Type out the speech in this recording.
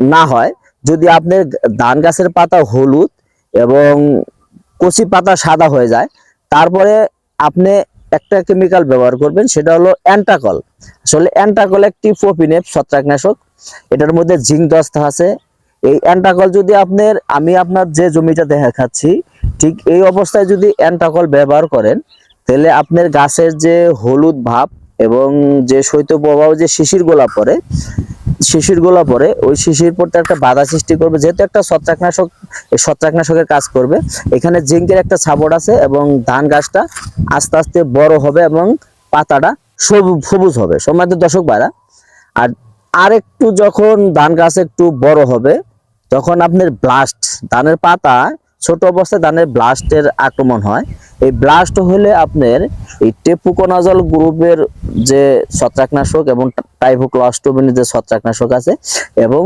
না হয়, যদি আপনার ধান গাছের পাতা হলুদ এবং কচি পাতা সাদা হয়ে যায়, তারপরে আপনি একটা কেমিক্যাল ব্যবহার করবেন, সেটা হলো অ্যান্টাকল। আসলে অ্যান্টাকল একটি প্রোপিনেপ, ছত্রাকনাশক। এটার মধ্যে জিঙ্ক দস্তা আছে। এই অ্যান্টাকল যদি আপনার, আমি আপনার যে জমিটা দেখাচ্ছি ঠিক এই অবস্থায় যদি অ্যান্টাকল ব্যবহার করেন, তাহলে আপনার গাছের যে হলুদ ভাব এবং যে শৈত্য প্রবাহ, যে শিশির গোলা পড়ে শিশির গোলা পরে, ওই শিশির পড়তে একটা বাধা সৃষ্টি করবে, যেহেতু একটা ছত্রাকনাশক ছত্রাকনাশকের কাজ করবে। এখানে জিঙ্কের একটা সাপোর্ট আছে এবং ধান গাছটা আস্তে আস্তে বড় হবে এবং পাতাটা সবু- সবুজ হবে। সম্মানিত দর্শক ভাইরা, আর আর একটু যখন ধান গাছ একটু বড় হবে, তখন আপনার ব্লাস্ট ধানের পাতা ছোট অবস্থায় ধানের ব্লাস্টের আক্রমণ হয়। এই ব্লাস্ট হলে আপনার এই টেপুকোনাজল গ্রুপের যে ছত্রাকনাশক এবং টাইফোক্লাস্টোমিনের যে ছত্রাকনাশক আছে এবং